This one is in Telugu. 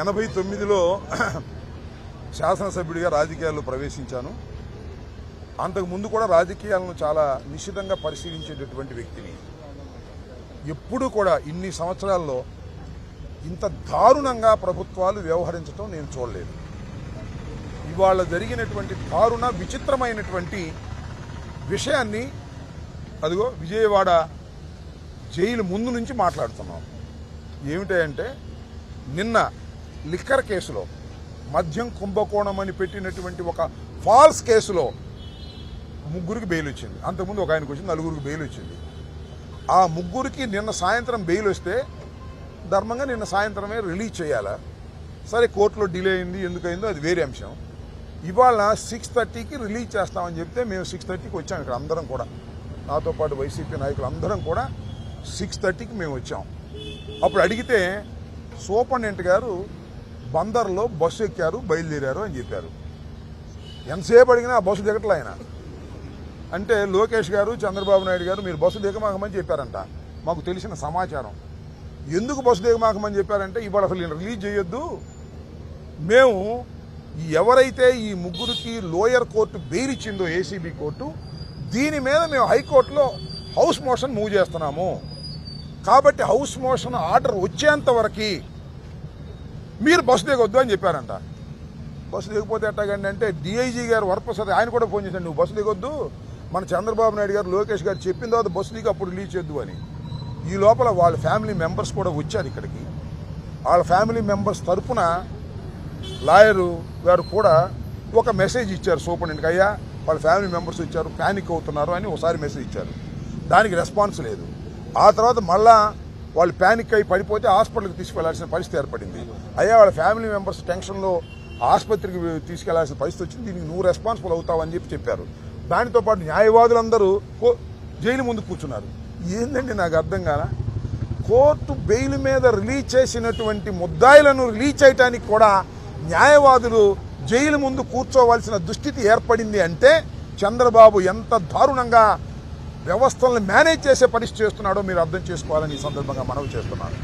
ఎనభై తొమ్మిదిలో శాసనసభ్యుడిగా రాజకీయాల్లో ప్రవేశించాను. అంతకుముందు కూడా రాజకీయాలను చాలా నిశ్చితంగా పరిశీలించేటటువంటి వ్యక్తిని. ఎప్పుడూ కూడా ఇన్ని సంవత్సరాల్లో ఇంత దారుణంగా ప్రభుత్వాలు వ్యవహరించడం నేను చూడలేదు. ఇవాళ జరిగినటువంటి దారుణ విచిత్రమైనటువంటి విషయాన్ని అదిగో విజయవాడ జైలు ముందు నుంచి మాట్లాడుతున్నాం. ఏమిటంటే నిన్న లిక్కర్ కేసులో మద్యం కుంభకోణం అని పెట్టినటువంటి ఒక ఫాల్స్ కేసులో ముగ్గురికి బెయిల్ వచ్చింది. అంతకుముందు ఒక ఆయనకు వచ్చింది నలుగురికి బెయిల్ వచ్చింది. ఆ ముగ్గురికి నిన్న సాయంత్రం బెయిల్ వస్తే ధర్మంగా నిన్న సాయంత్రమే రిలీజ్ చేయాలా? సరే కోర్టులో డిలే అయింది ఎందుకైందో అది వేరే అంశం. ఇవాళ సిక్స్ థర్టీకి రిలీజ్ చేస్తామని చెప్తే మేము సిక్స్ థర్టీకి వచ్చాం ఇక్కడ అందరం కూడా. నాతో పాటు వైసీపీ నాయకులు అందరం కూడా సిక్స్ థర్టీకి మేము వచ్చాం. అప్పుడు అడిగితే సూపరింటెండెంట్ గారు బందర్లో బస్సు ఎక్కారు బయలుదేరారు అని చెప్పారు. ఎంతసేపు అడిగినా ఆ బస్సు దిగట్లే ఆయన. అంటే లోకేష్ గారు చంద్రబాబు నాయుడు గారు మీరు బస్సు దిగమాకమని చెప్పారంట. మాకు తెలిసిన సమాచారం. ఎందుకు బస్సు దిగమాకమని చెప్పారంటే ఇవాళ అసలు ఈయన రిలీజ్ చేయొద్దు. మేము ఎవరైతే ఈ ముగ్గురికి లోయర్ కోర్టు బెయిల్ ఇచ్చిందో ఏసీబీ కోర్టు దీని మీద మేము హైకోర్టులో హౌస్ మోషన్ మూవ్ చేస్తున్నాము. కాబట్టి హౌస్ మోషన్ ఆర్డర్ వచ్చేంత వరకు మీరు బస్సు దిగొద్దు అని చెప్పారంట. బస్సు దిగిపోతే ఎట్టాగండి అంటే డిఐజీ గారు వరప్రసాద్ ఆయన కూడా ఫోన్ చేశాడు నువ్వు బస్సు దిగొద్దు మన చంద్రబాబు నాయుడు గారు లోకేష్ గారు చెప్పిన తర్వాత బస్సు దిగి అప్పుడు రిలీజ్ చేద్దు అని. ఈ లోపల వాళ్ళ ఫ్యామిలీ మెంబర్స్ కూడా వచ్చారు ఇక్కడికి. వాళ్ళ ఫ్యామిలీ మెంబర్స్ తరఫున లాయరు గారు కూడా ఒక మెసేజ్ ఇచ్చారు సూపరింటెండెంట్కి అయ్యా వాళ్ళ ఫ్యామిలీ మెంబర్స్ ఇచ్చారు ప్యానిక్ అవుతున్నారు అని ఒకసారి మెసేజ్ ఇచ్చారు. దానికి రెస్పాన్స్ లేదు. ఆ తర్వాత మళ్ళా వాళ్ళు ప్యానిక్ అయి పడిపోతే హాస్పిటల్కి తీసుకెళ్ళాల్సిన పరిస్థితి ఏర్పడింది. అయ్యా వాళ్ళ ఫ్యామిలీ మెంబర్స్ టెన్షన్లో ఆసుపత్రికి తీసుకెళ్ళాల్సిన పరిస్థితి వచ్చింది. దీనికి నువ్వు రెస్పాన్సిబుల్ అవుతావని చెప్పి చెప్పారు. దానితో పాటు న్యాయవాదులందరూ కో- జైలు ముందు కూర్చున్నారు. ఏందండి నాకు అర్థం కాన కోర్టు బెయిల్ మీద రిలీజ్ చేసినటువంటి ముద్దాయిలను రిలీజ్ చేయడానికి కూడా న్యాయవాదులు జైలు ముందు కూర్చోవలసిన దుస్థితి ఏర్పడింది అంటే చంద్రబాబు ఎంత దారుణంగా వ్యవస్థలను మేనేజ్ చేసే పరిస్థితి చేస్తున్నాడో మీరు అర్థం చేసుకోవాలని ఈ సందర్భంగా మనవి చేస్తున్నాను.